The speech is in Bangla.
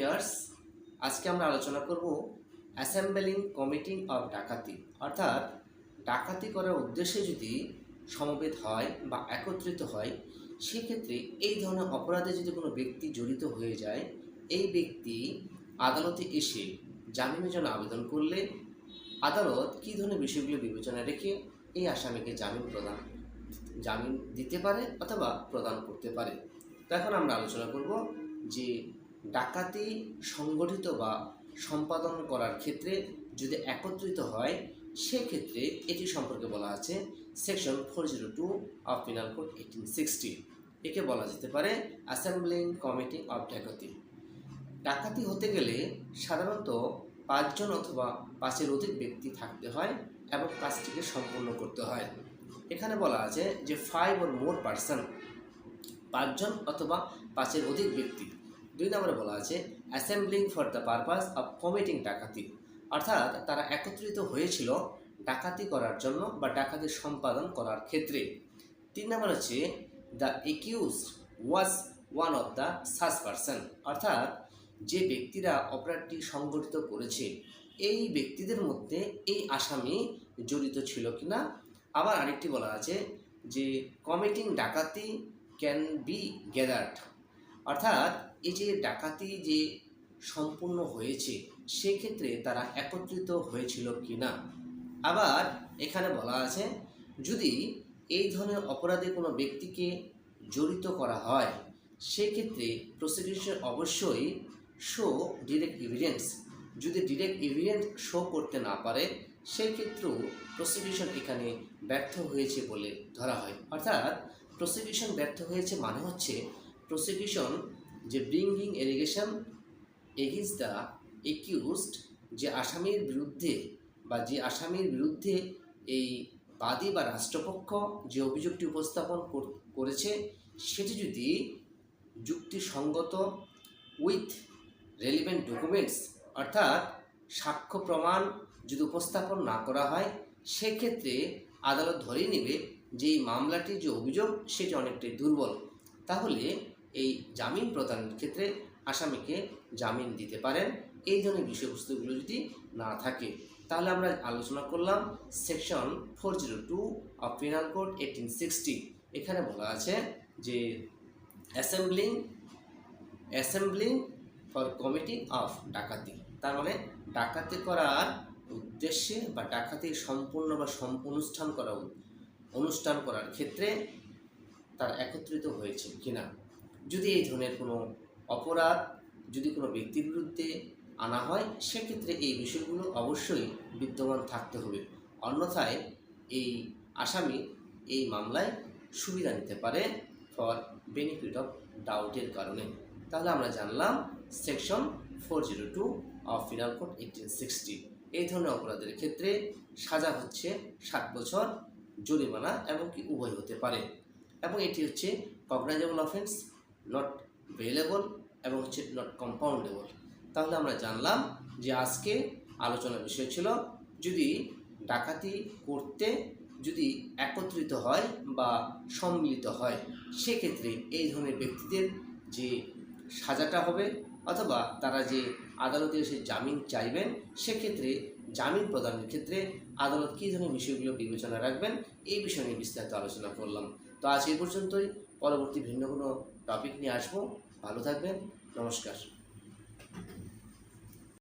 ইয়ার্স, আজকে আমরা আলোচনা করব অ্যাসেম্বলিং কমিটিং অফ ডাকাতি। অর্থাৎ ডাকাতি করার উদ্দেশ্যে যদি সমবেত হয় বা একত্রিত হয়, সেক্ষেত্রে এই ধরনের অপরাধে যদি কোনো ব্যক্তি জড়িত হয়ে যায়, এই ব্যক্তি আদালতে এসে জামিনের জন্য আবেদন করলে আদালত কী ধরনের বিষয়গুলো বিবেচনায় রেখে এই আসামিকে জামিন প্রদান, জামিন দিতে পারে অথবা প্রদান করতে পারে? তো এখন আমরা আলোচনা করব যে ডাকাতি সংগঠিত বা সম্পাদন করার ক্ষেত্রে যদি একত্রিত হয়, সেক্ষেত্রে এটি সম্পর্কে বলা আছে section four zero two of penal code eighteen sixty. একে বলা যেতে পারে অ্যাসেম্বলিং কমিটি অফ ডাকাতি। ডাকাতি হতে গেলে সাধারণত পাঁচজন অথবা পাঁচের অধিক ব্যক্তি থাকতে হয় এবং কাজটিকে সম্পূর্ণ করতে হয়। এখানে বলা আছে যে ফাইভ ওর মোর পার্সন পাঁচজন অথবা পাঁচের অধিক ব্যক্তি। দুই নম্বরে বলা আছে assembling for the purpose of committing ডাকাতি। অর্থাৎ তারা একত্রিত হয়েছিল ডাকাতি করার জন্য বা ডাকাতি সম্পাদন করার ক্ষেত্রে। তিন নম্বর হচ্ছে the accuse was one of the sus person অর্থাৎ যে ব্যক্তিরা অপরাধটি সংগঠিত করেছে, এই ব্যক্তিদের মধ্যে এই আসামি জড়িত ছিল কিনা? আবার আরেকটি বলা আছে যে কমিটিং ডাকাতি ক্যান বি গ্যাদার্ড অর্থাৎ এই যে ডাকাতি যে সম্পূর্ণ হয়েছে, সেক্ষেত্রে তারা একত্রিত হয়েছিল কি না আবার এখানে বলা আছে, যদি এই ধরনের অপরাধে কোনো ব্যক্তিকে জড়িত করা হয়, সেক্ষেত্রে প্রসিকিউশন অবশ্যই শো ডিরেক্ট এভিডেন্স যদি ডিরেক্ট এভিডেন্স শো করতে না পারে, সেক্ষেত্রেও প্রসিকিউশন এখানে ব্যর্থ হয়েছে বলে ধরা হয়। অর্থাৎ প্রসিকিউশন ব্যর্থ হয়েছে মানে হচ্ছে প্রসিকিউশন যে bringing allegation against the accused যে আসামির বিরুদ্ধে বা যে আসামির বিরুদ্ধে এই বাদী বা রাষ্ট্রপক্ষ যে অভিযোগটি উপস্থাপন কর- করেছে, সেটি যদি যুক্তিসঙ্গত উইথ রেলিভেন্ট ডকুমেন্টস অর্থাৎ সাক্ষ্য প্রমাণ যদি উপস্থাপন না করা হয়, সেক্ষেত্রে আদালত ধরেই নেবে যে এই মামলাটির যে অভিযোগ, সেটি অনেকটাই দুর্বল। তাহলে এই জামিন প্রদানের ক্ষেত্রে আসামিকে জামিন দিতে পারেন। এই ধরনের বিষয়বস্তুগুলো যদি না থাকে, তাহলে আমরা আলোচনা করলাম section four zero two of penal code eighteen sixty. এখানে বলা আছে যে assembling assembling for committee of ডাকাতি। তার মানে ডাকাতি করার উদ্দেশ্যে বা ডাকাতি সম্পূর্ণ বা অনুষ্ঠান করা অনুষ্ঠান করার ক্ষেত্রে তার একত্রিত হয়েছে কিনা। যদি এই ধরনের কোনো অপরাধ যদি কোনো ব্যক্তির বিরুদ্ধে আনা হয়, সেক্ষেত্রে এই বিষয়গুলো অবশ্যই বিদ্যমান থাকতে হবে। অন্যথায় এই আসামি এই মামলায় সুবিধা নিতে পারে ফর বেনিফিট অফ ডাউটের কারণে। তাহলে আমরা জানলাম section four zero two of penal code eighteen sixty এই ধরনের অপরাধের ক্ষেত্রে সাজা হচ্ছে সাত বছর, জরিমানা এবং কি উভয় হতে পারে। এবং এটি হচ্ছে কগনাইজেবল অফেন্স নট ভেলেবল এবং হচ্ছে নট কম্পাউন্ডেবল তাহলে আমরা জানলাম যে আজকে আলোচনার বিষয় ছিল যদি ডাকাতি করতে যদি একত্রিত হয় বা সম্মিলিত হয়, সেক্ষেত্রে এই ধরনের ব্যক্তিদের যে সাজাটা হবে অথবা তারা যে আদালতে এসে জামিন চাইবেন, সেক্ষেত্রে জামিন প্রদানের ক্ষেত্রে আদালত কী ধরনের বিষয়গুলো বিবেচনা রাখবেন, এই বিষয় নিয়ে বিস্তারিত আলোচনা করলাম। তো আজ এই পর্যন্তই। পরবর্তী ভিন্ন কোনো টপিক নিয়ে আসব। ভালো থাকবেন। নমস্কার।